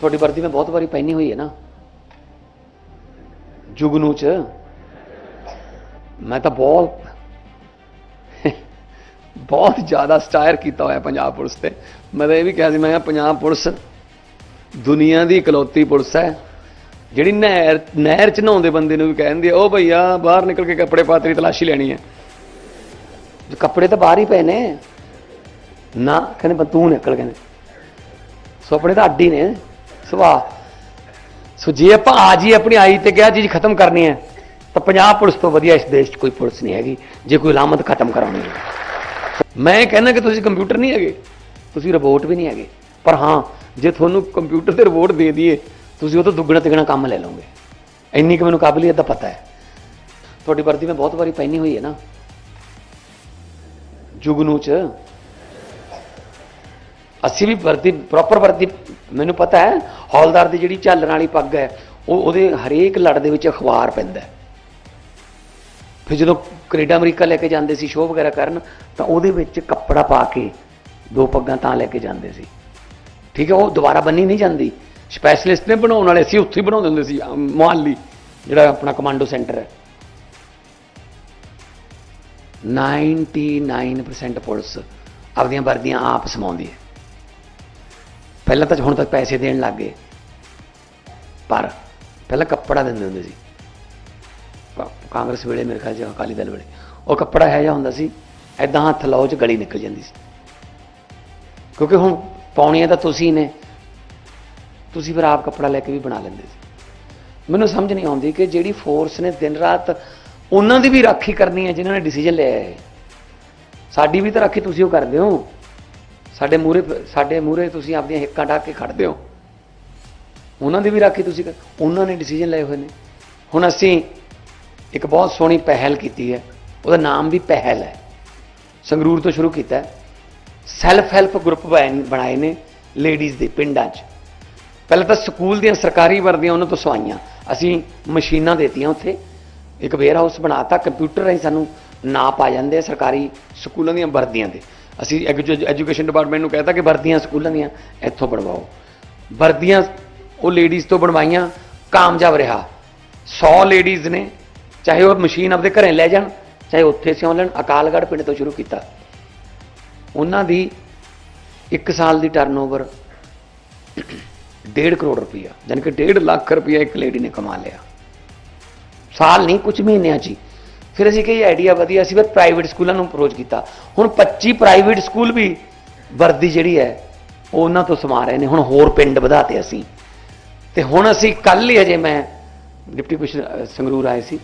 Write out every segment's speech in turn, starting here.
ਤੁਹਾਡੀ ਵਰਦੀ ਮੈਂ ਬਹੁਤ ਵਾਰੀ ਪਹਿਨੀ ਹੋਈ ਹੈ ਨਾ। ਜੁਗਨੂ ਚ। ਮੈਂ ਤਾਂ ਬਹੁਤ ਬਹੁਤ ਜ਼ਿਆਦਾ ਸਟਾਇਰ ਕੀਤਾ ਹੋਇਆ ਪੰਜਾਬ ਪੁਲਿਸ ਤੇ। ਮੈਂ ਤਾਂ ਇਹ ਵੀ ਕਿਹਾ ਸੀ, ਮੈਂ ਕਿਹਾ ਪੰਜਾਬ ਪੁਲਿਸ ਦੁਨੀਆ ਦੀ ਇਕਲੌਤੀ ਪੁਲਿਸ ਹੈ। ਜਿਹੜੀ ਨਹਿਰ ਨਹਿਰ ਚ ਨਹਾਉਂਦੇ ਬੰਦੇ ਨੂੰ ਵੀ ਕਹਿੰਦੀ ਹੈ ਉਹ ਭਈਆ, ਬਾਹਰ ਨਿਕਲ ਕੇ ਕੱਪੜੇ ਪਾ, ਤੇਰੀ ਤਲਾਸ਼ੀ ਲੈਣੀ ਹੈ। ਕੱਪੜੇ ਤਾਂ ਬਾਹਰ ਹੀ ਪਏ ਨੇ। ਨਾ, ਕਹਿੰਦੇ ਪਰ ਤੂੰ ਨਿਕਲ ਕਹਿੰਦੇ। ਸੋ ਆਪਣੇ ਤਾਂ ਅੱਡੀ ਨੇ। ਸੁਭਾਅ ਸੋ ਜੇ ਆਪਾਂ ਆ ਜੀ ਆਪਣੀ ਆਈ ਤੇ ਕਿਹਾ ਚੀਜ਼ ਖਤਮ ਕਰਨੀ ਹੈ, ਤਾਂ ਪੰਜਾਬ ਪੁਲਿਸ ਤੋਂ ਵਧੀਆ ਇਸ ਦੇਸ਼ 'ਚ ਕੋਈ ਪੁਲਿਸ ਨਹੀਂ ਹੈਗੀ, ਜੇ ਕੋਈ ਲਾਮਤ ਖਤਮ ਕਰਾਉਣੀ ਹੈ। ਮੈਂ ਕਹਿੰਦਾ ਕਿ ਤੁਸੀਂ ਕੰਪਿਊਟਰ ਨਹੀਂ ਹੈਗੇ, ਤੁਸੀਂ ਰੋਬੋਟ ਵੀ ਨਹੀਂ ਹੈਗੇ। ਪਰ ਹਾਂ, ਜੇ ਤੁਹਾਨੂੰ ਕੰਪਿਊਟਰ ਤੇ ਰੋਬੋਟ ਦੇ ਦਈਏ, ਤੁਸੀਂ ਉਹ ਤੋਂ ਦੁੱਗਣਾ ਤਿਗਣਾ ਕੰਮ ਲੈ ਲਓਗੇ। ਇੰਨੀ ਕਿ ਮੈਨੂੰ ਕਾਬਲੀਅਤ ਦਾ ਪਤਾ ਹੈ। ਤੁਹਾਡੀ ਵਰਦੀ ਮੈਂ ਬਹੁਤ ਵਾਰੀ ਪਹਿਨੀ ਹੋਈ ਹੈ ਨਾ। ਜੁਗਨੂ ਚ ਅਸੀਂ ਵੀ ਵਰਦੀ ਪ੍ਰੋਪਰ ਵਰਦੀ ਮੈਨੂੰ ਪਤਾ ਹੈ ਹੌਲਦਾਰ ਦੀ ਜਿਹੜੀ ਝਾਲਣ ਵਾਲੀ ਪੱਗ ਹੈ ਉਹ ਉਹਦੇ ਹਰੇਕ ਲੜ ਦੇ ਵਿੱਚ ਅਖਬਾਰ ਪੈਂਦਾ ਫਿਰ ਜਦੋਂ ਕੈਨੇਡਾ ਅਮਰੀਕਾ ਲੈ ਕੇ ਜਾਂਦੇ ਸੀ ਸ਼ੋਅ ਵਗੈਰਾ ਕਰਨ ਤਾਂ ਉਹਦੇ ਵਿੱਚ ਕੱਪੜਾ ਪਾ ਕੇ ਦੋ ਪੱਗਾਂ ਤਾਂ ਲੈ ਕੇ ਜਾਂਦੇ ਸੀ। ਠੀਕ ਹੈ ਉਹ ਦੁਬਾਰਾ ਬੰਨੀ ਨਹੀਂ ਜਾਂਦੀ। ਸਪੈਸ਼ਲਿਸਟ ਨੇ ਬਣਾਉਣ ਵਾਲੇ ਸੀ ਉੱਥੇ ਹੀ ਬਣਾਉਂਦੇ ਹੁੰਦੇ ਸੀ ਅਮ, ਜਿਹੜਾ ਆਪਣਾ ਕਮਾਂਡੋ ਸੈਂਟਰ ਹੈ। 99% ਪੁਲਿਸ ਆਪਦੀਆਂ ਵਰਦੀਆਂ ਆਪ ਸਮਾਉਂਦੀ ਹੈ। ਪਹਿਲਾਂ ਤਾਂ ਹੁਣ ਤੱਕ ਪੈਸੇ ਦੇਣ ਲੱਗ ਗਏ। ਪਰ ਪਹਿਲਾਂ ਕੱਪੜਾ ਦਿੰਦੇ ਹੁੰਦੇ ਸੀ। ਕਾਂਗਰਸ ਵੇਲੇ ਮੇਰੇ ਖਿਆਲ 'ਚ ਅਕਾਲੀ ਦਲ ਵੇਲੇ। ਉਹ ਕੱਪੜਾ ਹੈ ਜਿਹਾ ਹੁੰਦਾ ਸੀ ਐਦਾਂ ਹੱਥ ਲਾਓ ਚ ਗਲੀ ਨਿਕਲ ਜਾਂਦੀ ਸੀ। ਕਿਉਂਕਿ ਹੁਣ ਪਾਉਣੀਆਂ ਤਾਂ ਤੁਸੀਂ ਨੇ। ਤੁਸੀਂ ਫਿਰ ਆਪ ਕੱਪੜਾ ਲੈ ਕੇ ਵੀ ਬਣਾ ਲੈਂਦੇ ਸੀ। ਮੈਨੂੰ ਸਮਝ ਨਹੀਂ ਆਉਂਦੀ ਕਿ ਜਿਹੜੀ ਫੋਰਸ ਨੇ ਦਿਨ ਰਾਤ ਉਹਨਾਂ ਦੀ ਵੀ ਰਾਖੀ ਕਰਨੀ ਹੈ, ਜਿਨ੍ਹਾਂ ਨੇ ਡਿਸੀਜਨ ਲਿਆ ਹੈ। ਸਾਡੀ ਵੀ ਤਾਂ ਰਾਖੀ ਤੁਸੀਂ ਉਹ ਕਰਦੇ ਹੋ। ਸਾਡੇ ਮੂਰੇ ਸਾਡੇ ਮੂਰੇ ਤੁਸੀਂ ਆਪਣੀਆਂ ਹਿੱਕਾਂ ਢਾਕ ਕੇ ਖੜਦੇ ਹੋ। ਉਹਨਾਂ ਦੀ ਵੀ ਰਾਖੀ ਤੁਸੀਂ ਕਰ ਉਹਨਾਂ ਨੇ ਡਿਸੀਜਨ ਲਏ ਹੋਏ ਨੇ। ਹੁਣ ਅਸੀਂ ਇੱਕ ਬਹੁਤ ਸੋਹਣੀ ਪਹਿਲ ਕੀਤੀ ਹੈ। ਉਹਦਾ ਨਾਮ ਵੀ ਪਹਿਲ ਹੈ। ਸੰਗਰੂਰ ਤੋਂ ਸ਼ੁਰੂ ਕੀਤਾ ਸੈਲਫ ਹੈਲਪ ਗਰੁੱਪ ਬਣਾਏ ਨੇ ਲੇਡੀਜ਼ ਦੇ ਪਿੰਡਾਂ 'ਚ। ਪਹਿਲਾਂ ਤਾਂ ਸਕੂਲ ਦੀਆਂ ਸਰਕਾਰੀ ਵਰਦੀਆਂ ਉਹਨਾਂ ਤੋਂ ਸਵਾਈਆਂ। ਅਸੀਂ ਮਸ਼ੀਨਾਂ ਦੇਤੀਆਂ ਉੱਥੇ। ਇੱਕ ਵੇਅਰ ਹਾਊਸ ਬਣਾਤਾ। ਕੰਪਿਊਟਰ ਰਾਹੀਂ ਸਾਨੂੰ ਨਾਪ ਆ ਜਾਂਦੇ ਆ ਸਰਕਾਰੀ ਸਕੂਲਾਂ ਦੀਆਂ ਵਰਦੀਆਂ ਦੇ। ਅਸੀਂ ਐਜੂਕੇਸ਼ਨ ਡਿਪਾਰਟਮੈਂਟ ਨੂੰ ਕਹਿਤਾ ਕਿ ਵਰਦੀਆਂ ਸਕੂਲਾਂ ਦੀਆਂ ਇੱਥੋਂ ਬਣਵਾਓ। ਵਰਦੀਆਂ ਉਹ ਲੇਡੀਜ਼ ਤੋਂ ਬਣਵਾਈਆਂ, ਕਾਮਯਾਬ ਰਿਹਾ। 100 ਲੇਡੀਜ਼ ਨੇ, ਚਾਹੇ ਉਹ ਮਸ਼ੀਨ ਆਪਦੇ ਘਰੇ ਲੈ ਜਾਣ, ਚਾਹੇ ਉੱਥੇ ਸਿਉਂ ਲੈਣ, ਅਕਾਲਗੜ੍ਹ ਪਿੰਡ ਤੋਂ ਸ਼ੁਰੂ ਕੀਤਾ। ਉਹਨਾਂ ਦੀ 1 ਸਾਲ ਦੀ ਟਰਨਓਵਰ 1.5 ਕਰੋੜ ਰੁਪਈਆ ਯਾਨੀ ਕਿ 1.5 ਲੱਖ ਰੁਪਈਆ ਇੱਕ ਲੇਡੀ ਨੇ ਕਮਾ ਲਿਆ। ਸਾਲ ਨਹੀਂ ਕੁਝ ਮਹੀਨਿਆਂ 'ਚ ਹੀ। ਫਿਰ ਅਸੀਂ ਕਹੀ ਆਈਡੀਆ ਵਧੀਆ ਸੀ ਫਿਰ ਪ੍ਰਾਈਵੇਟ ਸਕੂਲਾਂ ਨੂੰ ਅਪਰੋਚ ਕੀਤਾ। ਹੁਣ 25 ਪ੍ਰਾਈਵੇਟ ਸਕੂਲ ਵੀ ਵਰਦੀ ਜਿਹੜੀ ਹੈ, ਉਹ ਉਹਨਾਂ ਤੋਂ ਸਮਾ ਰਹੇ ਨੇ। ਹੁਣ ਹੋਰ ਪਿੰਡ ਵਧਾਤੇ ਅਸੀਂ। ਤੇ ਹੁਣ ਅਸੀਂ ਕੱਲ ਹੀ ਅਜੇ ਮੈਂ ਡਿਪਟੀ ਕਮਿਸ਼ਨਰ ਸੰਗਰੂਰ ਆਏ ਸੀ।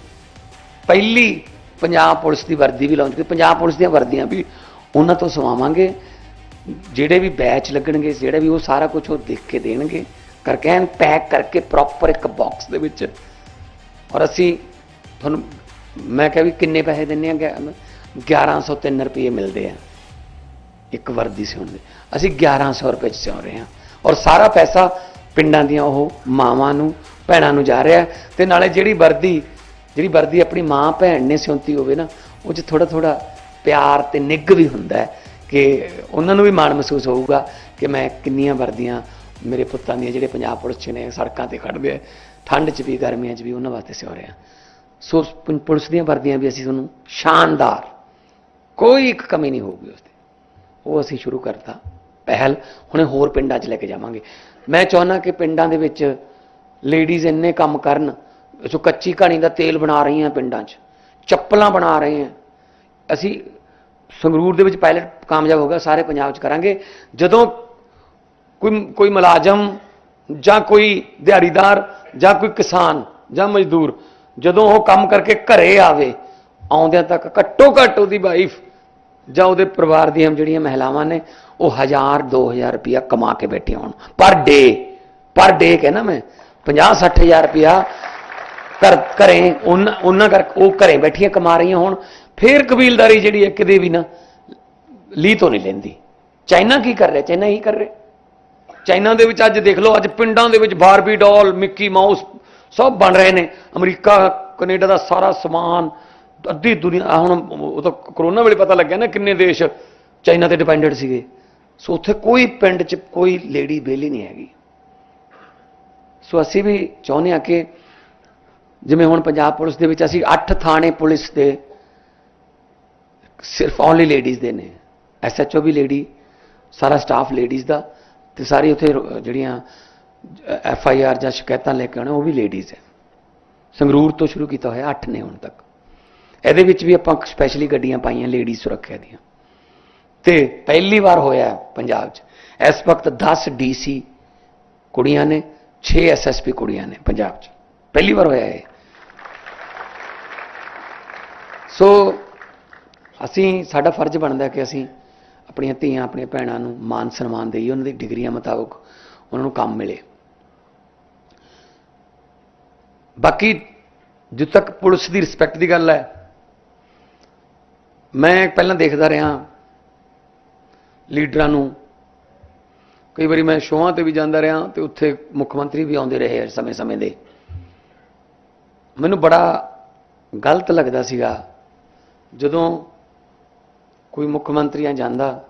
ਪਹਿਲੀ ਪੰਜਾਬ ਪੁਲਿਸ ਦੀ ਵਰਦੀ ਵੀ ਲਾਂਚ ਕੀਤੀ। ਪੰਜਾਬ ਪੁਲਿਸ ਦੀਆਂ ਵਰਦੀਆਂ ਵੀ ਉਹਨਾਂ ਤੋਂ ਸਵਾਵਾਂਗੇ ਜਿਹੜੇ ਵੀ ਬੈਚ ਲੱਗਣਗੇ, ਜਿਹੜਾ ਵੀ ਉਹ ਸਾਰਾ ਕੁਝ ਉਹ ਦੇਖ ਕੇ ਦੇਣਗੇ। ਕਰਕੇ ਐਨ ਪੈਕ ਕਰਕੇ ਪ੍ਰੋਪਰ ਇੱਕ ਬਾਕਸ ਦੇ ਵਿੱਚ। ਔਰ ਅਸੀਂ ਤੁਹਾਨੂੰ ਮੈਂ ਕਿਹਾ ਵੀ ਕਿੰਨੇ ਪੈਸੇ ਦਿੰਨੇ ਆ? 1103 ਰੁਪਏ ਮਿਲਦੇ ਆ। ਇੱਕ ਵਰਦੀ ਸਿਉਣ ਦੇ। ਅਸੀਂ 1100 ਰੁਪਏ ਚ ਸਿਉਂ ਰਹੇ ਹਾਂ। ਔਰ ਸਾਰਾ ਪੈਸਾ ਪਿੰਡਾਂ ਦੀਆਂ ਉਹ ਮਾਵਾਂ ਨੂੰ, ਭੈਣਾਂ ਨੂੰ ਜਾ ਰਿਹਾ। ਹੈ ਤੇ ਨਾਲੇ ਜਿਹੜੀ ਵਰਦੀ ਜਿਹੜੀ ਵਰਦੀ ਆਪਣੀ ਮਾਂ, ਭੈਣ ਨੇ ਸਿਉਂਤੀ ਹੋਵੇ ਨਾ, ਉਹ 'ਚ ਥੋੜਾ ਥੋੜਾ ਪਿਆਰ ਤੇ ਨਿੱਘ ਵੀ ਹੁੰਦਾ ਹੈ ਕਿ ਉਹਨਾਂ ਨੂੰ ਵੀ ਮਾਣ ਮਹਿਸੂਸ ਹੋਊਗਾ ਕਿ ਮੈਂ ਕਿੰਨੀਆਂ ਵਰਦੀਆਂ ਮੇਰੇ ਪੁੱਤਾਂ ਦੀਆਂ, ਜਿਹੜੇ ਪੰਜਾਬ ਪੁਲਿਸ 'ਚ ਨੇ, ਸੜਕਾਂ ਤੇ ਖੜਦੇ ਆ, ਠੰਡ 'ਚ ਵੀ, ਗਰਮੀਆਂ 'ਚ ਵੀ, ਉਹਨਾਂ ਵਾਸਤੇ ਸਿਉ ਰਿਹਾ। ਸੋ ਪੁਲਿਸ ਦੀਆਂ ਵਰਦੀਆਂ ਵੀ ਅਸੀਂ ਤੁਹਾਨੂੰ ਸ਼ਾਨਦਾਰ, ਕੋਈ ਇੱਕ ਕਮੀ ਨਹੀਂ ਹੋਊਗੀ ਉਸ ਤੇ। ਉਹ ਅਸੀਂ ਸ਼ੁਰੂ ਕਰਤਾ। ਪਹਿਲ, ਹੁਣੇ ਹੋਰ ਪਿੰਡਾਂ 'ਚ ਲੈ ਕੇ ਜਾਵਾਂਗੇ। ਮੈਂ ਚਾਹੁੰਦਾ ਕਿ ਪਿੰਡਾਂ ਦੇ ਵਿੱਚ ਲੇਡੀਜ਼ ਇੰਨੇ ਕੰਮ ਕਰਨ ਸੋ ਕੱਚੀ ਕਹਾਣੀ ਦਾ ਤੇਲ ਬਣਾ ਰਹੀਆਂ ਪਿੰਡਾਂ 'ਚ, ਚੱਪਲਾਂ ਬਣਾ ਰਹੇ ਹਾਂ ਅਸੀਂ ਸੰਗਰੂਰ ਦੇ ਵਿੱਚ ਪਾਇਲਟ ਕਾਮਯਾਬ ਹੋ ਗਿਆ, ਸਾਰੇ ਪੰਜਾਬ 'ਚ ਕਰਾਂਗੇ। ਜਦੋਂ ਕੋਈ ਕੋਈ ਮੁਲਾਜ਼ਮ ਜਾਂ ਕੋਈ ਦਿਹਾੜੀਦਾਰ ਜਾਂ ਕੋਈ ਕਿਸਾਨ ਜਾਂ ਮਜ਼ਦੂਰ ਜਦੋਂ ਉਹ ਕੰਮ ਕਰਕੇ ਘਰੇ ਆਵੇ, ਆਉਂਦਿਆਂ ਤੱਕ ਘੱਟੋ ਘੱਟ ਉਹਦੀ ਵਾਈਫ ਜਾਂ ਉਹਦੇ ਪਰਿਵਾਰ ਦੀਆਂ ਜਿਹੜੀਆਂ ਮਹਿਲਾਵਾਂ ਨੇ, ਉਹ 1000 2000 ਰੁਪਇਆ ਕਮਾ ਕੇ ਬੈਠੀਆਂ ਹੋਣ। ਪਰ ਡੇ ਪਰ ਡੇ ਕਹਿੰਦਾ ਮੈਂ 50 60000 ਰੁਪਇਆ ਘਰ, ਘਰੇ ਉਹਨਾਂ ਉਹਨਾਂ ਕਰ, ਉਹ ਘਰੇ ਬੈਠੀਆਂ ਕਮਾ ਰਹੀਆਂ ਹੋਣ। ਫੇਰ ਕਬੀਲਦਾਰੀ ਜਿਹੜੀ ਹੈ ਕਿਤੇ ਵੀ ਨਾ, ਲੀ ਤੋਂ ਨਹੀਂ ਲੈਂਦੀ। ਚਾਈਨਾ ਕੀ ਕਰ ਰਿਹਾ? ਚਾਈਨਾ ਹੀ ਕਰ ਰਿਹਾ। ਚਾਈਨਾ ਦੇ ਵਿੱਚ ਅੱਜ ਦੇਖ ਲਓ, ਅੱਜ ਪਿੰਡਾਂ ਦੇ ਵਿੱਚ ਬਾਰਬੀ ਡਾਲ ਮਿੱਕੀ ਮਾਊਸ ਸਭ ਬਣ ਰਹੇ ਨੇ। ਅਮਰੀਕਾ, ਕੈਨੇਡਾ ਦਾ ਸਾਰਾ ਸਮਾਨ, ਅੱਧੀ ਦੁਨੀਆ ਹੁਣ ਉਹ ਤਾਂ ਕਰੋਨਾ ਵੇਲੇ ਪਤਾ ਲੱਗਿਆ ਨਾ ਕਿੰਨੇ ਦੇਸ਼ ਚਾਈਨਾ ਤੇ ਡਿਪੈਂਡੈਂਟ ਸੀਗੇ। ਸੋ ਉੱਥੇ ਕੋਈ ਪਿੰਡ 'ਚ ਕੋਈ ਲੇਡੀ ਬੇਲੀ ਨਹੀਂ ਹੈਗੀ। ਸੋ ਅਸੀਂ ਵੀ ਚਾਹੁੰਦੇ ਹਾਂ ਕਿ ਜਿਵੇਂ ਹੁਣ ਪੰਜਾਬ ਪੁਲਿਸ ਦੇ ਵਿੱਚ ਅਸੀਂ 8 ਥਾਣੇ ਪੁਲਿਸ ਦੇ ਸਿਰਫ ਓਨਲੀ ਲੇਡੀਜ਼ ਦੇ ਨੇ। ਐਸਐਚਓ ਵੀ ਲੇਡੀ ਸਾਰਾ ਸਟਾਫ ਲੇਡੀਜ਼ ਦਾ ਤੇ ਸਾਰੀ ਉੱਥੇ ਜਿਹੜੀਆਂ ਐਫ ਆਈ ਆਰ ਜਾਂ ਸ਼ਿਕਾਇਤਾਂ ਲੈ ਕੇ ਆਉਣੇ, ਉਹ ਵੀ ਲੇਡੀਜ਼ ਹੈ। ਸੰਗਰੂਰ ਤੋਂ ਸ਼ੁਰੂ ਕੀਤਾ ਹੋਇਆ 8 ਨੇ ਹੁਣ ਤੱਕ। ਇਹਦੇ ਵਿੱਚ ਵੀ ਆਪਾਂ ਸਪੈਸ਼ਲੀ ਗੱਡੀਆਂ ਪਾਈਆਂ ਲੇਡੀਜ਼ ਸੁਰੱਖਿਆ ਦੀਆਂ। ਤੇ ਪਹਿਲੀ ਵਾਰ ਹੋਇਆ ਪੰਜਾਬ 'ਚ। ਇਸ ਵਕਤ 10 ਡੀਸੀ ਕੁੜੀਆਂ ਨੇ 6 ਐਸਐਸਪੀ ਕੁੜੀਆਂ ਨੇ ਪੰਜਾਬ 'ਚ। ਪਹਿਲੀ ਵਾਰ ਹੋਇਆ ਇਹ। ਸੋ ਅਸੀਂ, ਸਾਡਾ ਫਰਜ਼ ਬਣਦਾ ਕਿ ਅਸੀਂ ਆਪਣੀਆਂ ਧੀਆਂ, ਆਪਣੀਆਂ ਭੈਣਾਂ ਨੂੰ ਮਾਨ ਸਨਮਾਨ ਦੇਈਏ, ਉਹਨਾਂ ਦੀ ਡਿਗਰੀਆਂ ਮੁਤਾਬਕ ਉਹਨਾਂ ਨੂੰ ਕੰਮ ਮਿਲੇ। ਬਾਕੀ ਜਿੱਥੇ ਤੱਕ ਪੁਲਿਸ ਦੀ ਰਿਸਪੈਕਟ ਦੀ ਗੱਲ ਹੈ, ਮੈਂ ਪਹਿਲਾਂ ਦੇਖਦਾ ਰਿਹਾ ਲੀਡਰਾਂ ਨੂੰ। ਕਈ ਵਾਰੀ ਮੈਂ ਸ਼ੋਆਂ ਤੇ ਵੀ ਜਾਂਦਾ ਰਿਹਾ ਤੇ ਉੱਥੇ ਮੁੱਖ ਮੰਤਰੀ ਵੀ ਆਉਂਦੇ ਰਹੇ ਸਮੇਂ-ਸਮੇਂ ਦੇ। ਮੈਨੂੰ ਬੜਾ ਗਲਤ ਲੱਗਦਾ ਸੀਗਾ ਜਦੋਂ ਕੋਈ ਮੁੱਖ ਮੰਤਰੀ ਆ ਜਾਂਦਾ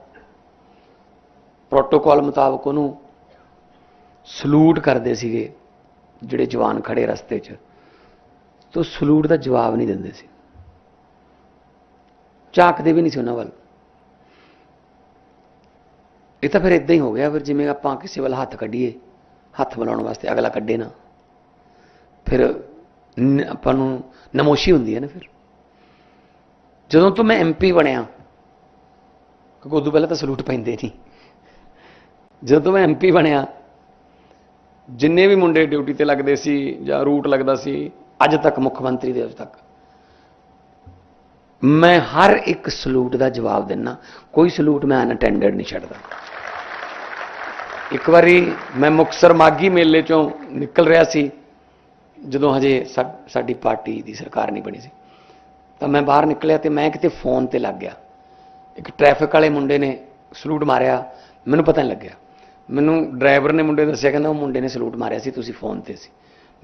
ਪ੍ਰੋਟੋਕਾਲ ਮੁਤਾਬਕ ਉਹਨੂੰ ਸਲੂਟ ਕਰਦੇ ਸੀਗੇ। ਜਿਹੜੇ ਜਵਾਨ ਖੜੇ ਰਸਤੇ 'ਚ ਤੋ ਸਲੂਟ ਦਾ ਜਵਾਬ ਨਹੀਂ ਦਿੰਦੇ ਸੀ ਝਾਕਦੇ ਵੀ ਨਹੀਂ ਸੀ ਉਹਨਾਂ ਵੱਲ ਇਹ ਤਾਂ ਫਿਰ ਇਦਾਂ ਹੀ ਹੋ ਗਿਆ ਫਿਰ ਜਿਵੇਂ ਆਪਾਂ ਕਿਸੇ ਵੱਲ ਹੱਥ ਕੱਢੀਏ ਹੱਥ ਮਿਲਾਉਣ ਵਾਸਤੇ ਅਗਲਾ ਕੱਢੇ ਨਾ ਫਿਰ ਨ- ਆਪਾਂ ਨੂੰ ਨਮੋਸ਼ੀ ਹੁੰਦੀ ਹੈ ਨਾ ਫਿਰ ਜਦੋਂ ਤੋਂ ਮੈਂ ਐਮਪੀ ਬਣਿਆ ਕਿਉਂਕਿ ਉਦੋਂ ਪਹਿਲਾਂ ਤਾਂ ਸਲੂਟ ਪੈਂਦੇ ਨਹੀਂ ਜਦੋਂ ਤੋਂ ਮੈਂ ਐਮਪੀ ਬਣਿਆ ਜਿੰਨੇ ਵੀ ਮੁੰਡੇ ਡਿਊਟੀ ਤੇ ਲੱਗਦੇ ਸੀ ਜਾਂ ਰੂਟ ਲੱਗਦਾ ਸੀ, ਅੱਜ ਤੱਕ ਮੁੱਖ ਮੰਤਰੀ ਦੇ ਅੱਜ ਤੱਕ। ਮੈਂ ਹਰ ਇੱਕ ਸਲੂਟ ਦਾ ਜਵਾਬ ਦਿੰਨਾ। ਕੋਈ ਸਲੂਟ ਮੈਂ ਅਨਅਟੈਂਡਡ ਨਹੀਂ ਛੱਡਦਾ। ਇੱਕ ਵਾਰੀ ਮੈਂ ਮੁਕਤਸਰ ਮਾਗੀ ਮੇਲੇ ਚੋਂ ਨਿਕਲ ਰਿਹਾ ਸੀ, ਜਦੋਂ ਹਜੇ ਸਾ- ਸਾਡੀ ਪਾਰਟੀ ਦੀ ਸਰਕਾਰ ਨਹੀਂ ਬਣੀ ਸੀ। ਤਾਂ ਮੈਂ ਬਾਹਰ ਨਿਕਲਿਆ ਤੇ ਮੈਂ ਕਿਤੇ ਫੋਨ ਤੇ ਲੱਗ ਗਿਆ। ਇੱਕ ਟ੍ਰੈਫਿਕ ਵਾਲੇ ਮੁੰਡੇ ਨੇ ਸਲੂਟ ਮਾਰਿਆ। ਮੈਨੂੰ ਪਤਾ ਨਹੀਂ ਲੱਗਿਆ। ਮੈਨੂੰ ਡਰਾਈਵਰ ਨੇ ਮੁੰਡੇ ਦੱਸਿਆ, ਕਹਿੰਦਾ ਉਹ ਮੁੰਡੇ ਨੇ ਸਲੂਟ ਮਾਰਿਆ ਸੀ, ਤੁਸੀਂ ਫੋਨ ਤੇ ਸੀ।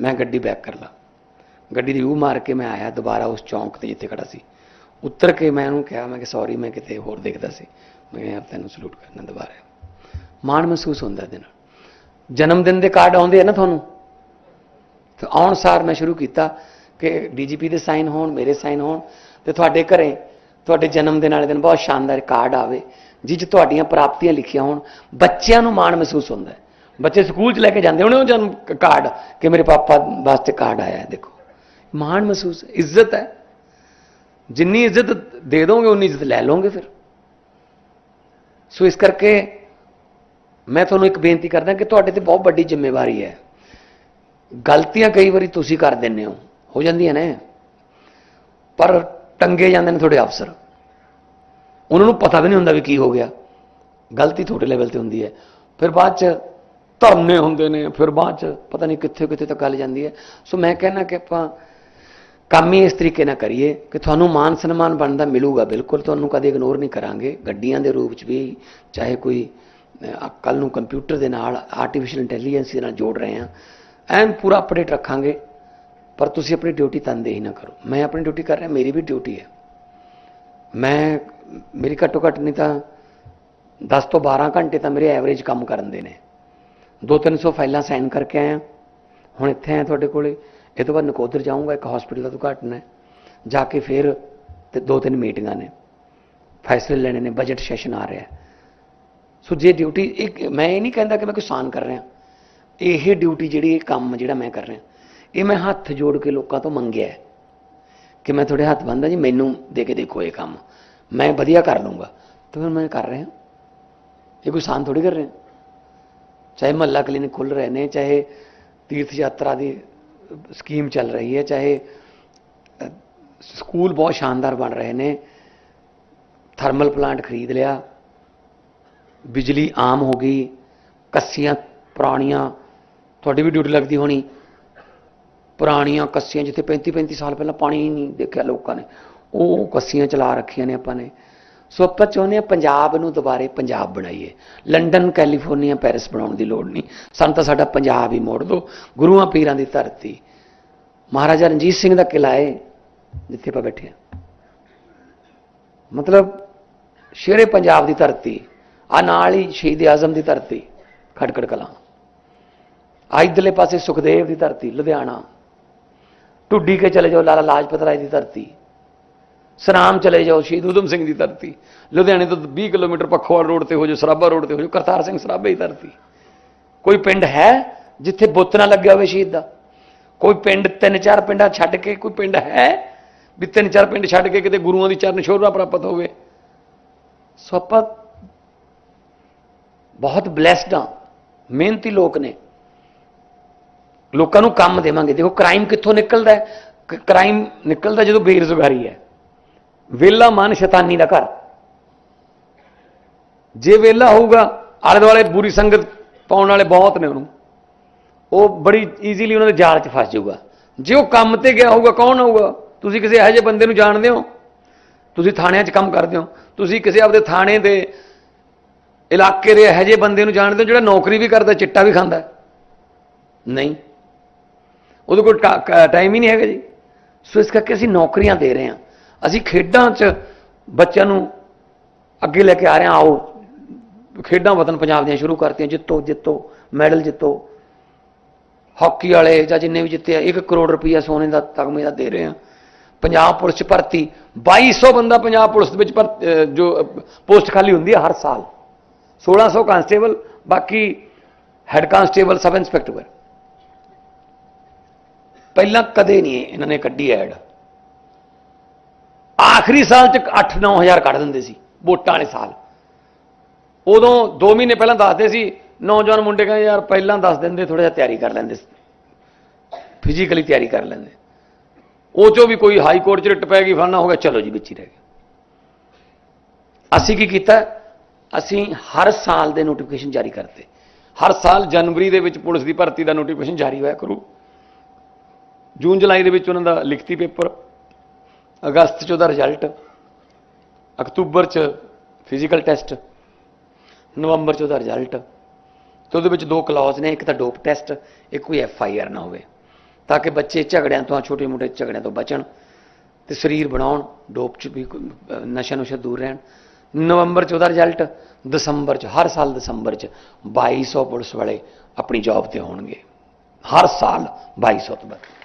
ਮੈਂ ਗੱਡੀ ਬੈਕ ਕਰ ਲਾ। ਗੱਡੀ ਦੀ ਯੂ ਮਾਰ ਕੇ ਮੈਂ ਆਇਆ, ਦੁਬਾਰਾ ਉਸ ਚੌਂਕ ਤੇ ਜਿੱਥੇ ਖੜਾ ਸੀ। ਉੱਤਰ ਕੇ ਮੈਂ ਉਹਨੂੰ ਕਿਹਾ, ਮੈਂ ਕਿ ਸੌਰੀ ਮੈਂ ਕਿਤੇ ਹੋਰ ਦੇਖਦਾ ਸੀ। ਮੈਂ ਕਿਹਾ, ਯਾਰ, ਤੈਨੂੰ ਸਲੂਟ ਕਰਨਾ ਦੁਬਾਰਾ ਮਾਣ ਮਹਿਸੂਸ ਹੁੰਦਾ ਇਹਦੇ ਨਾਲ। ਜਨਮ ਦਿਨ ਦੇ ਕਾਰਡ ਆਉਂਦੇ ਆ ਨਾ ਤੁਹਾਨੂੰ? ਤੇ ਆਉਣ ਸਾਰ ਮੈਂ ਸ਼ੁਰੂ ਕੀਤਾ ਕਿ ਡੀਜੀਪੀ ਦੇ ਸਾਈਨ ਹੋਣ, ਮੇਰੇ ਸਾਈਨ ਹੋਣ ਤੇ ਤੁਹਾਡੇ ਘਰੇ, ਤੁਹਾਡੇ ਜਨਮ ਦਿਨ ਵਾਲੇ ਦਿਨ ਬਹੁਤ ਸ਼ਾਨਦਾਰ ਕਾਰਡ ਆਵੇ। ਜਿਸ 'ਚ ਤੁਹਾਡੀਆਂ ਪ੍ਰਾਪਤੀਆਂ ਲਿਖੀਆਂ ਹੋਣ, ਬੱਚਿਆਂ ਨੂੰ ਮਾਣ ਮਹਿਸੂਸ ਹੁੰਦਾ ਹੈ। ਬੱਚੇ ਸਕੂਲ 'ਚ ਲੈ ਕੇ ਜਾਂਦੇ ਹੋਣੇ, ਉਹ ਜਨਮ ਕਾਰਡ, ਕਿ ਮੇਰੇ ਪਾਪਾ ਵਾਸਤੇ ਕਾਰਡ ਆਇਆ ਹੈ, ਦੇਖੋ। ਮਾਣ ਮਹਿਸੂਸ, ਇੱਜ਼ਤ ਹੈ। ਜਿੰਨੀ ਇੱਜ਼ਤ ਦੇ ਦੋਗੇ, ਉਨੀ ਇੱਜ਼ਤ ਲੈ ਲਓਗੇ ਫਿਰ। ਸੋ ਇਸ ਕਰਕੇ ਮੈਂ ਤੁਹਾਨੂੰ ਇੱਕ ਬੇਨਤੀ ਕਰਦਾ ਕਿ ਤੁਹਾਡੇ ਤੇ ਬਹੁਤ ਵੱਡੀ ਜ਼ਿੰਮੇਵਾਰੀ ਹੈ। ਗਲਤੀਆਂ ਕਈ ਵਾਰੀ ਤੁਸੀਂ ਕਰ ਦਿੰਦੇ ਹੋ। ਹੋ ਜਾਂਦੀਆਂ ਨੇ। ਪਰ ਟੰਗੇ ਜਾਂਦੇ ਨੇ ਤੁਹਾਡੇ ਅਫਸਰ। ਉਹਨਾਂ ਨੂੰ ਪਤਾ ਵੀ ਨਹੀਂ ਹੁੰਦਾ ਵੀ ਕੀ ਹੋ ਗਿਆ। ਗਲਤੀ ਤੁਹਾਡੇ ਲੈਵਲ ਤੇ ਹੁੰਦੀ ਹੈ। ਫਿਰ ਬਾਅਦ ਚ ਧਰਨੇ ਹੁੰਦੇ ਨੇ, ਫਿਰ ਬਾਅਦ ਚ ਪਤਾ ਨਹੀਂ ਕਿੱਥੇ ਕਿੱਥੇ ਤੱਕ ਗੱਲ ਜਾਂਦੀ ਹੈ। ਸੋ ਮੈਂ ਕਹਿੰਦਾ ਕਿ ਆਪਾਂ ਕੰਮ ਹੀ ਇਸ ਤਰੀਕੇ ਨਾਲ ਕਰੀਏ ਕਿ ਤੁਹਾਨੂੰ ਮਾਨ ਸਨਮਾਨ ਬਣਦਾ ਮਿਲੂਗਾ ਬਿਲਕੁਲ, ਤੁਹਾਨੂੰ ਕਦੇ ਇਗਨੋਰ ਨਹੀਂ ਕਰਾਂਗੇ। ਗੱਡੀਆਂ ਦੇ ਰੂਪ 'ਚ ਵੀ, ਚਾਹੇ ਕੋਈ ਕੱਲ ਨੂੰ ਕੰਪਿਊਟਰ ਦੇ ਨਾਲ ਆਰਟੀਫੀਸ਼ੀਅਲ ਇੰਟੈਲੀਜੈਂਸ ਦੇ ਨਾਲ ਜੋੜ ਰਹੇ ਹਾਂ। ਐਨ ਪੂਰਾ ਅਪਡੇਟ ਰੱਖਾਂਗੇ, ਪਰ ਤੁਸੀਂ ਆਪਣੀ ਡਿਊਟੀ ਤਨਦੇਹੀ ਨਾ ਕਰੋ। ਮੈਂ ਆਪਣੀ ਡਿਊਟੀ ਕਰ ਰਿਹਾ, ਮੇਰੀ ਵੀ ਡਿਊਟੀ ਹੈ। ਮੈਂ ਮੇਰੀ ਘੱਟੋ ਘੱਟ ਨਹੀਂ ਤਾਂ 10 ਤੋਂ 12 ਘੰਟੇ ਤਾਂ ਮੇਰੇ ਐਵਰੇਜ ਕੰਮ ਕਰਨ ਦੇ ਨੇ। 2-300 ਫਾਈਲਾਂ ਸਾਈਨ ਕਰਕੇ ਆਇਆ। ਹੁਣ ਇੱਥੇ ਆਇਆ ਤੁਹਾਡੇ ਕੋਲੇ। ਇਹ ਤੋਂ ਬਾਅਦ ਨਕੋਦਰ ਜਾਊਂਗਾ, ਇੱਕ ਹਸਪੀਟਲ ਦਾ ਉਦਘਾਟਨ ਹੈ। ਜਾ ਕੇ ਫਿਰ ਤੇ ਦੋ ਤਿੰਨ ਮੀਟਿੰਗਾਂ ਨੇ। ਫੈਸਲੇ ਲੈਣੇ ਨੇ ਬਜਟ ਸੈਸ਼ਨ ਆ ਰਿਹਾ ਸੋ ਜੇ ਡਿਊਟੀ ਇੱਕ, ਮੈਂ ਇਹ ਨਹੀਂ ਕਹਿੰਦਾ ਕਿ ਮੈਂ ਕੋਈ ਸਾਨ ਕਰ ਰਿਹਾ। ਇਹ ਡਿਊਟੀ ਜਿਹੜੀ ਇਹ ਕੰਮ ਜਿਹੜਾ ਮੈਂ ਕਰ ਰਿਹਾ। ਇਹ ਮੈਂ ਹੱਥ ਜੋੜ ਕੇ ਲੋਕਾਂ ਤੋਂ ਮੰਗਿਆ ਹੈ। ਕਿ ਮੈਂ ਤੁਹਾਡੇ ਹੱਥ ਬੰਨਦਾ ਜੀ, ਮੈਨੂੰ ਦੇ ਕੇ ਦੇਖੋ ਇਹ ਕੰਮ। ਮੈਂ ਵਧੀਆ ਕਰ ਲੂੰਗਾ। ਤਾਂ ਫਿਰ ਮੈਂ ਕਰ ਰਿਹਾ। ਇਹ ਕੋਈ ਸਾਨ ਥੋੜੀ ਕਰ ਰਿਹਾ। ਚਾਹੇ ਮਹੱਲਾ ਕਲੀਨਿਕ ਖੁੱਲ ਰਹੇ ਨੇ, ਚਾਹੇ ਤੀਰਥ ਯਾਤਰਾ ਦੀ ਸਕੀਮ ਚੱਲ ਰਹੀ ਹੈ, ਚਾਹੇ ਸਕੂਲ ਬਹੁਤ ਸ਼ਾਨਦਾਰ ਬਣ ਰਹੇ ਨੇ। ਥਰਮਲ ਪਲਾਂਟ ਖਰੀਦ ਲਿਆ। ਬਿਜਲੀ ਆਮ ਹੋ ਗਈ। ਕੱਸੀਆਂ, ਪੁਰਾਣੀਆਂ, ਤੁਹਾਡੀ ਵੀ ਡਿਊਟੀ ਲੱਗਦੀ ਹੋਣੀ। ਪੁਰਾਣੀਆਂ ਕੱਸੀਆਂ, ਜਿੱਥੇ 35 35 ਸਾਲ ਪਹਿਲਾਂ ਪਾਣੀ ਨਹੀਂ ਦੇਖਿਆ ਲੋਕਾਂ ਨੇ, ਉਹ ਕੱਸੀਆਂ ਚਲਾ ਰੱਖੀਆਂ ਨੇ ਆਪਾਂ ਨੇ। ਸੋ ਆਪਾਂ ਚਾਹੁੰਦੇ ਹਾਂ ਪੰਜਾਬ ਨੂੰ ਦੁਬਾਰੇ ਪੰਜਾਬ ਬਣਾਈਏ। ਲੰਡਨ, ਕੈਲੀਫੋਰਨੀਆ, ਪੈਰਿਸ ਬਣਾਉਣ ਦੀ ਲੋੜ ਨਹੀਂ। ਸਾਨੂੰ ਤਾਂ ਸਾਡਾ ਪੰਜਾਬ ਹੀ ਮੋੜ ਦਿਓ ਗੁਰੂਆਂ ਪੀਰਾਂ ਦੀ ਧਰਤੀ। ਮਹਾਰਾਜਾ ਰਣਜੀਤ ਸਿੰਘ ਦਾ ਕਿਲਾ ਹੈ, ਜਿੱਥੇ ਆਪਾਂ ਬੈਠੇ ਹਾਂ। ਮਤਲਬ ਸ਼ੇਰੇ ਪੰਜਾਬ ਦੀ ਧਰਤੀ, ਆ ਨਾਲ ਹੀ ਸ਼ਹੀਦ ਆਜ਼ਮ ਦੀ ਧਰਤੀ, ਖਟਕੜ ਕਲਾਂ। ਆ ਇੱਧਰਲੇ ਪਾਸੇ ਸੁਖਦੇਵ ਦੀ ਧਰਤੀ, ਲੁਧਿਆਣਾ। ਟੁੱਡੀ ਕੇ ਚਲੇ ਜਾਓ, ਲਾਲਾ ਲਾਜਪਤ ਰਾਏ ਦੀ ਧਰਤੀ। ਸਨਾਮ ਚਲੇ ਜਾਓ, ਸ਼ਹੀਦ ਊਧਮ ਸਿੰਘ ਦੀ ਧਰਤੀ। ਲੁਧਿਆਣੇ ਤੋਂ 20 ਕਿਲੋਮੀਟਰ ਪੱਖੋਵਾਲ ਰੋਡ ਤੇ ਹੋ ਜਾਓ ਸਰਾਭਾ ਰੋਡ ਤੇ ਹੋ ਜਾਓ, ਕਰਤਾਰ ਸਿੰਘ ਸਰਾਭੇ ਦੀ ਧਰਤੀ। ਕੋਈ ਪਿੰਡ ਹੈ ਜਿੱਥੇ ਬੁੱਤ ਨਾ ਲੱਗਿਆ ਹੋਵੇ ਸ਼ਹੀਦ ਦਾ? ਕੋਈ ਪਿੰਡ, ਤਿੰਨ ਚਾਰ ਪਿੰਡਾਂ ਛੱਡ ਕੇ ਕੋਈ ਪਿੰਡ ਹੈ ਵੀ ਤਿੰਨ ਚਾਰ ਪਿੰਡ ਛੱਡ ਕੇ ਕਿਤੇ ਗੁਰੂਆਂ ਦੀ ਚਰਨ ਛੋਹਰਾ ਪ੍ਰਾਪਤ ਹੋਵੇ? ਸੋ ਆਪਾਂ ਬਹੁਤ ਬlesed ਹਾਂ। ਮਿਹਨਤੀ ਲੋਕ ਨੇ। ਲੋਕਾਂ ਨੂੰ ਕੰਮ ਦੇਵਾਂਗੇ। ਦੇਖੋ ਕ੍ਰਾਈਮ ਕਿੱਥੋਂ ਨਿਕਲਦਾ ਹੈ? ਕ੍ਰਾਈਮ ਨਿਕਲਦਾ ਜਦੋਂ ਬੇਰੁਜ਼ਗਾਰੀ ਹੈ। ਵੇਲਾ ਮਨ ਸ਼ੈਤਾਨੀ ਦਾ ਘਰ। ਜੇ ਵੇਲਾ ਹੋਊਗਾ ਆਲੇ ਦੁਆਲੇ ਬੁਰੀ ਸੰਗਤ ਪਾਉਣ ਵਾਲੇ ਬਹੁਤ ਨੇ ਉਹਨੂੰ। ਉਹ ਬੜੀ ਈਜ਼ੀਲੀ ਉਹਨਾਂ ਦੇ ਜਾਲ 'ਚ ਫਸ ਜਾਊਗਾ। ਜੇ ਉਹ ਕੰਮ ਤੇ ਗਿਆ ਹੋਊਗਾ, ਕੌਣ ਹੋਊਗਾ? ਤੁਸੀਂ ਕਿਸੇ ਇਹੋ ਜਿਹੇ ਬੰਦੇ ਨੂੰ ਜਾਣਦੇ ਹੋ? ਤੁਸੀਂ ਥਾਣਿਆਂ 'ਚ ਕੰਮ ਕਰਦੇ ਹੋ। ਤੁਸੀਂ ਕਿਸੇ ਆਪਦੇ ਥਾਣੇ ਦੇ ਇਲਾਕੇ ਦੇ ਇਹੋ ਜਿਹੇ ਬੰਦੇ ਨੂੰ ਜਾਣਦੇ ਹੋ ਜਿਹੜਾ ਨੌਕਰੀ ਵੀ ਕਰਦਾ, ਚਿੱਟਾ ਵੀ ਖਾਂਦਾ ਨਹੀਂ। ਉਹਦੇ ਕੋਲ ਟਾਈਮ ਹੀ ਨਹੀਂ ਹੈਗਾ ਜੀ। ਸੋ ਇਸ ਕਰਕੇ ਅਸੀਂ ਨੌਕਰੀਆਂ ਦੇ ਰਹੇ ਹਾਂ। ਅਸੀਂ ਖੇਡਾਂ 'ਚ ਬੱਚਿਆਂ ਨੂੰ ਅੱਗੇ ਲੈ ਕੇ ਆ ਰਹੇ ਹਾਂ, ਆਓ। ਖੇਡਾਂ ਵਤਨ ਪੰਜਾਬ ਦੀਆਂ ਸ਼ੁਰੂ ਕਰਤੀਆਂ। ਜਿੱਤੋ ਜਿੱਤੋ, ਮੈਡਲ ਜਿੱਤੋ। ਹਾਕੀ ਵਾਲੇ ਜਾਂ ਜਿੰਨੇ ਵੀ ਜਿੱਤੇ ਆ 1 ਕਰੋੜ ਰੁਪਈਆ ਸੋਨੇ ਦਾ ਤਗਮੇ ਦਾ ਦੇ ਰਹੇ ਆ ਪੰਜਾਬ ਪੁਲਿਸ ਚ ਭਰਤੀ 2200 ਬੰਦਾ ਪੰਜਾਬ ਪੁਲਿਸ ਦੇ ਵਿੱਚ ਭਰ- ਜੋ, ਪੋਸਟ ਖਾਲੀ ਹੁੰਦੀ ਹੈ ਹਰ ਸਾਲ। 1600 ਕਾਂਸਟੇਬਲ, ਬਾਕੀ ਹੈੱਡ ਕਾਂਸਟੇਬਲ, ਸਬ ਇੰਸਪੈਕਟਰ। ਪਹਿਲਾਂ ਕਦੇ ਨਹੀਂ ਇਹਨਾਂ ਨੇ ਕੱਢੀ ਐਡ। ਆਖਰੀ ਸਾਲ ਚ 8-9000 ਕੱਢ ਦਿੰਦੇ ਸੀ, ਵੋਟਾਂ ਵਾਲੇ ਸਾਲ। ਉਦੋਂ 2 ਮਹੀਨੇ ਪਹਿਲਾਂ ਦੱਸਦੇ ਸੀ, ਨੌਜਵਾਨ ਮੁੰਡੇ ਕਹਿੰਦੇ, ਯਾਰ, ਪਹਿਲਾਂ ਦੱਸ ਦਿੰਦੇ ਥੋੜਾ ਜਿਹਾ ਤਿਆਰੀ ਕਰ ਲੈਂਦੇ ਫਿਜ਼ੀਕਲੀ ਤਿਆਰੀ ਕਰ ਲੈਂਦੇ। ਉਹ ਚੋਂ ਵੀ ਕੋਈ ਹਾਈ ਕੋਰਟ ਚ ਰਿਟ ਪੈ ਗਈ ਫਲਾਣਾ ਹੋ ਗਿਆ, ਚਲੋ ਜੀ, ਵਿੱਚ ਹੀ ਰਹਿ ਗਿਆ ਅਸੀਂ ਕੀ ਕੀਤਾ? ਅਸੀਂ ਹਰ ਸਾਲ ਦੇ ਨੋਟੀਫਿਕੇਸ਼ਨ ਜਾਰੀ ਕਰਤੇ। ਹਰ ਸਾਲ ਜਨਵਰੀ ਦੇ ਵਿੱਚ ਪੁਲਿਸ ਦੀ ਭਰਤੀ ਦਾ ਨੋਟੀਫਿਕੇਸ਼ਨ ਜਾਰੀ ਹੋਇਆ ਕਰੂ। ਜੂਨ ਜੁਲਾਈ ਦੇ ਵਿੱਚ ਉਹਨਾਂ ਦਾ ਲਿਖਤੀ ਪੇਪਰ, ਅਗਸਤ 'ਚ ਉਹਦਾ ਰਿਜ਼ਲਟ ਅਕਤੂਬਰ 'ਚ ਫਿਜ਼ੀਕਲ ਟੈਸਟ ਨਵੰਬਰ 'ਚ ਉਹਦਾ ਰਿਜ਼ਲਟ ਤੇ ਉਹਦੇ ਵਿੱਚ ਦੋ ਕਲੌਜ਼ ਨੇ, ਇੱਕ ਤਾਂ ਡੋਪ ਟੈਸਟ ਇੱਕ ਕੋਈ ਐਫ ਆਈ ਆਰ ਨਾ ਹੋਵੇ ਤਾਂ ਕਿ ਬੱਚੇ ਝਗੜਿਆਂ ਤੋਂ ਛੋਟੇ ਮੋਟੇ ਝਗੜਿਆਂ ਤੋਂ ਬਚਣ ਤੇ ਸਰੀਰ ਬਣਾਉਣ ਡੋਪ 'ਚ ਵੀ ਨਸ਼ਾ ਨੁਸ਼ਾ ਦੂਰ ਰਹਿਣ। ਨਵੰਬਰ 'ਚ ਉਹਦਾ ਰਿਜ਼ਲਟ ਦਸੰਬਰ 'ਚ, ਹਰ ਸਾਲ ਦਸੰਬਰ 'ਚ 2200 ਪੁਲਿਸ ਵਾਲੇ ਆਪਣੀ ਜੌਬ ਤੇ ਹੋਣਗੇ। ਹਰ ਸਾਲ 2200 ਤੋਂ ਵੱਧ।